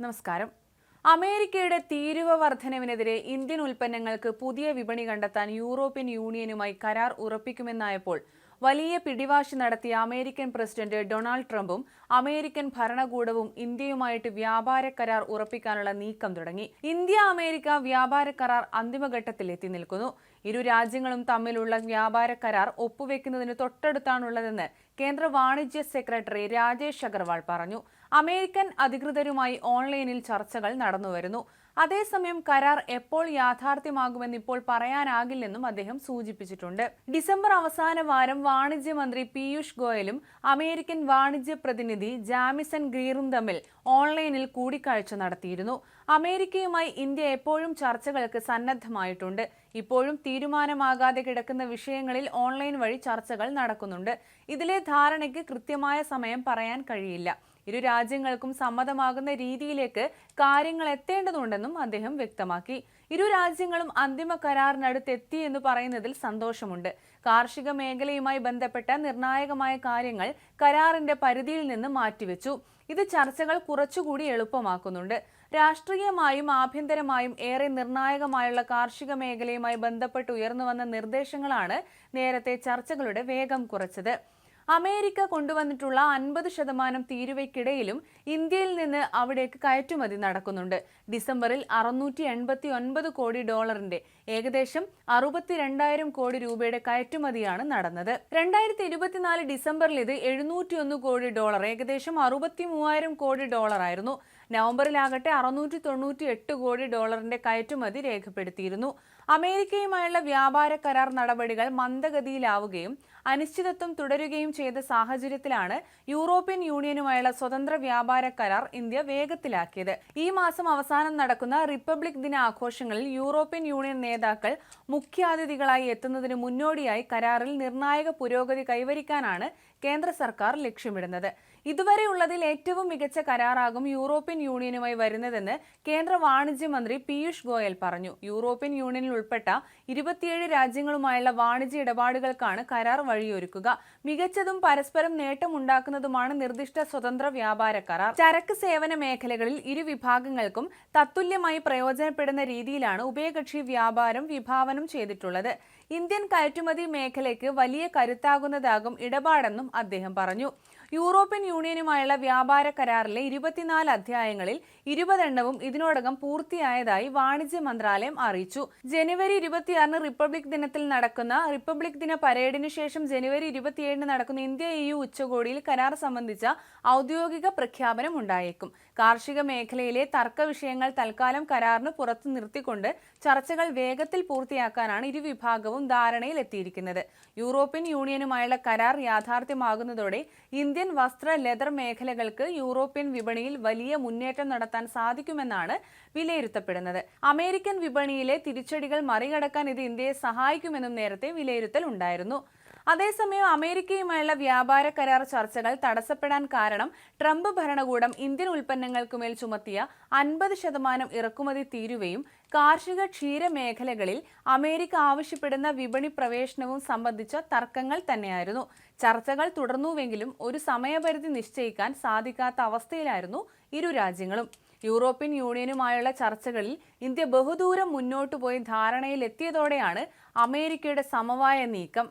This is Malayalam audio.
നമസ്കാരം. അമേരിക്കയുടെ തീരുവ വർധനവിനെതിരെ ഇന്ത്യൻ ഉൽപ്പന്നങ്ങൾക്ക് പുതിയ വിപണി കണ്ടെത്താൻ യൂറോപ്യൻ യൂണിയനുമായി കരാർ ഉറപ്പിക്കുമെന്നായപ്പോൾ വലിയ പിടിവാശി നടത്തിയ അമേരിക്കൻ പ്രസിഡന്റ് ഡൊണാൾഡ് ട്രംപും അമേരിക്കൻ ഭരണകൂടവും ഇന്ത്യയുമായിട്ട് വ്യാപാര കരാർ ഉറപ്പിക്കാനുള്ള നീക്കം തുടങ്ങി. ഇന്ത്യ അമേരിക്ക വ്യാപാര കരാർ അന്തിമഘട്ടത്തിൽ എത്തി നിൽക്കുന്നു. ഇരു രാജ്യങ്ങളും തമ്മിലുള്ള വ്യാപാര കരാർ ഒപ്പുവെക്കുന്നതിന് തൊട്ടടുത്താണുള്ളതെന്ന് കേന്ദ്ര വാണിജ്യ സെക്രട്ടറി രാജേഷ് അഗർവാൾ പറഞ്ഞു. അമേരിക്കൻ അധികൃതരുമായി ഓൺലൈനിൽ ചർച്ചകൾ നടന്നുവരുന്നു. അതേസമയം കരാർ എപ്പോൾ യാഥാർത്ഥ്യമാകുമെന്ന് ഇപ്പോൾ പറയാനാകില്ലെന്നും അദ്ദേഹം സൂചിപ്പിച്ചിട്ടുണ്ട്. ഡിസംബർ അവസാന വാരം വാണിജ്യമന്ത്രി പീയൂഷ് ഗോയലും അമേരിക്കൻ വാണിജ്യ പ്രതിനിധി ജാമിസൺ ഗ്രീറും തമ്മിൽ ഓൺലൈനിൽ കൂടിക്കാഴ്ച നടത്തിയിരുന്നു. അമേരിക്കയുമായി ഇന്ത്യ എപ്പോഴും ചർച്ചകൾക്ക് സന്നദ്ധമായിട്ടുണ്ട്. ഇപ്പോഴും തീരുമാനമാകാതെ കിടക്കുന്ന വിഷയങ്ങളിൽ ഓൺലൈൻ വഴി ചർച്ചകൾ നടക്കുന്നുണ്ട്. ഇതിലെ ധാരണയ്ക്ക് കൃത്യമായ സമയം പറയാൻ കഴിയില്ല. ഇരു രാജ്യങ്ങൾക്കും സമ്മതമാകുന്ന രീതിയിലേക്ക് കാര്യങ്ങൾ എത്തേണ്ടതുണ്ടെന്നും അദ്ദേഹം വ്യക്തമാക്കി. ഇരു രാജ്യങ്ങളും അന്തിമ കരാറിനടുത്തെത്തി എന്ന് പറയുന്നതിൽ സന്തോഷമുണ്ട്. കാർഷിക മേഖലയുമായി ബന്ധപ്പെട്ട നിർണായകമായ കാര്യങ്ങൾ കരാറിന്റെ പരിധിയിൽ നിന്ന് മാറ്റിവെച്ചു. ഇത് ചർച്ചകൾ കുറച്ചുകൂടി എളുപ്പമാക്കുന്നുണ്ട്. രാഷ്ട്രീയമായും ആഭ്യന്തരമായും ഏറെ നിർണായകമായുള്ള കാർഷിക മേഖലയുമായി ബന്ധപ്പെട്ട് ഉയർന്നു വന്ന നിർദ്ദേശങ്ങളാണ് നേരത്തെ ചർച്ചകളുടെ വേഗം കുറച്ചത്. അമേരിക്ക കൊണ്ടുവന്നിട്ടുള്ള അൻപത് ശതമാനം തീരുവയ്ക്കിടയിലും ഇന്ത്യയിൽ നിന്ന് അവിടേക്ക് കയറ്റുമതി നടക്കുന്നുണ്ട്. ഡിസംബറിൽ അറുന്നൂറ്റി എൺപത്തി ഒൻപത് കോടി ഡോളറിന്റെ ഏകദേശം അറുപത്തിരണ്ടായിരം കോടി രൂപയുടെ കയറ്റുമതിയാണ് നടന്നത്. രണ്ടായിരത്തി ഇരുപത്തിനാല് ഡിസംബറിൽ ഇത് എഴുന്നൂറ്റി കോടി ഡോളർ ഏകദേശം അറുപത്തി മൂവായിരം കോടി ഡോളറായിരുന്നു നവംബറിലാകട്ടെ അറുന്നൂറ്റി തൊണ്ണൂറ്റി എട്ട് കോടി ഡോളറിന്റെ കയറ്റുമതി രേഖപ്പെടുത്തിയിരുന്നു. അമേരിക്കയുമായുള്ള വ്യാപാര കരാർ നടപടികൾ മന്ദഗതിയിലാവുകയും അനിശ്ചിതത്വം തുടരുകയും ചെയ്ത സാഹചര്യത്തിലാണ് യൂറോപ്യൻ യൂണിയനുമായുള്ള സ്വതന്ത്ര വ്യാപാര കരാർ ഇന്ത്യ വേഗത്തിലാക്കിയത്. ഈ മാസം അവസാനം നടക്കുന്ന റിപ്പബ്ലിക് ദിന ആഘോഷങ്ങളിൽ യൂറോപ്യൻ യൂണിയൻ നേതാക്കൾ മുഖ്യാതിഥികളായി എത്തുന്നതിന് മുന്നോടിയായി കരാറിൽ നിർണായക പുരോഗതി കൈവരിക്കാനാണ് കേന്ദ്ര സർക്കാർ ലക്ഷ്യമിടുന്നത്. ഇതുവരെയുള്ളതിൽ ഏറ്റവും മികച്ച കരാറാകും യൂറോപ്യൻ യൂണിയനുമായി വരുന്നതെന്ന് കേന്ദ്ര വാണിജ്യ മന്ത്രി പീയൂഷ് ഗോയൽ പറഞ്ഞു. യൂറോപ്യൻ യൂണിയനിൽ ഉൾപ്പെട്ട ഇരുപത്തിയേഴ് രാജ്യങ്ങളുമായുള്ള വാണിജ്യ ഇടപാടുകൾക്കാണ് കരാർ വഴിയൊരുക്കുക. മികച്ചതും പരസ്പരം നേട്ടമുണ്ടാക്കുന്നതുമാണ് നിർദ്ദിഷ്ട സ്വതന്ത്ര വ്യാപാര കരാർ. ചരക്ക് സേവന മേഖലകളിൽ ഇരു വിഭാഗങ്ങൾക്കും തത്തുല്യമായി പ്രയോജനപ്പെടുന്ന രീതിയിലാണ് ഉഭയകക്ഷി വ്യാപാരം വിഭാവനം ചെയ്തിട്ടുള്ളത്. ഇന്ത്യൻ കയറ്റുമതി മേഖലയ്ക്ക് വലിയ കരുത്താകുന്നതാകും ഇടപാടെന്നും അദ്ദേഹം പറഞ്ഞു. യൂറോപ്യൻ യൂണിയനുമായുള്ള വ്യാപാര കരാറിലെ ഇരുപത്തിനാല് അധ്യായങ്ങളിൽ ഇരുപതെണ്ണവും ഇതിനോടകം പൂർത്തിയായതായി വാണിജ്യ മന്ത്രാലയം അറിയിച്ചു. ജനുവരി ഇരുപത്തിയാറിന് റിപ്പബ്ലിക് ദിനത്തിൽ നടക്കുന്ന റിപ്പബ്ലിക് ദിന പരേഡിന് ശേഷം ജനുവരി ഇരുപത്തിയേഴിന് നടക്കുന്ന ഇന്ത്യ ഇയു ഉച്ചകോടിയിൽ കരാർ സംബന്ധിച്ച ഔദ്യോഗിക പ്രഖ്യാപനം ഉണ്ടായേക്കും. കാർഷിക മേഖലയിലെ തർക്ക വിഷയങ്ങൾ തൽക്കാലം കരാറിന് പുറത്തു നിർത്തിക്കൊണ്ട് ചർച്ചകൾ വേഗത്തിൽ പൂർത്തിയാക്കാനാണ് ഇരുവിഭാഗവും ധാരണയിലെത്തിയിരിക്കുന്നത്. യൂറോപ്യൻ യൂണിയനുമായുള്ള കരാർ യാഥാർത്ഥ്യമാകുന്നതോടെ ഇന്ത്യൻ വസ്ത്ര ലെതർ മേഖലകൾക്ക് യൂറോപ്യൻ വിപണിയിൽ വലിയ മുന്നേറ്റം നടത്താൻ സാധിക്കുമെന്നാണ് വിലയിരുത്തപ്പെടുന്നത്. അമേരിക്കൻ വിപണിയിലെ തിരിച്ചടികൾ മറികടക്കാൻ ഇത് ഇന്ത്യയെ സഹായിക്കുമെന്നും നേരത്തെ വിലയിരുത്തൽ ഉണ്ടായിരുന്നു. അതേസമയം അമേരിക്കയുമായുള്ള വ്യാപാര കരാർ ചർച്ചകൾ തടസ്സപ്പെടാൻ കാരണം ട്രംപ് ഭരണകൂടം ഇന്ത്യൻ ഉൽപ്പന്നങ്ങൾക്കുമേൽ ചുമത്തിയ അൻപത് ശതമാനം ഇറക്കുമതി തീരുവയും കാർഷിക ക്ഷീര മേഖലകളിൽ അമേരിക്ക ആവശ്യപ്പെടുന്ന വിപണി പ്രവേശനവും സംബന്ധിച്ച തർക്കങ്ങൾ തന്നെയായിരുന്നു. ചർച്ചകൾ തുടർന്നുവെങ്കിലും ഒരു സമയപരിധി നിശ്ചയിക്കാൻ സാധിക്കാത്ത അവസ്ഥയിലായിരുന്നു ഇരു രാജ്യങ്ങളും. യൂറോപ്യൻ യൂണിയനുമായുള്ള ചർച്ചകളിൽ ഇന്ത്യ ബഹുദൂരം മുന്നോട്ടു പോയി ധാരണയിലെത്തിയതോടെയാണ് അമേരിക്കയുടെ സമവായ നീക്കം.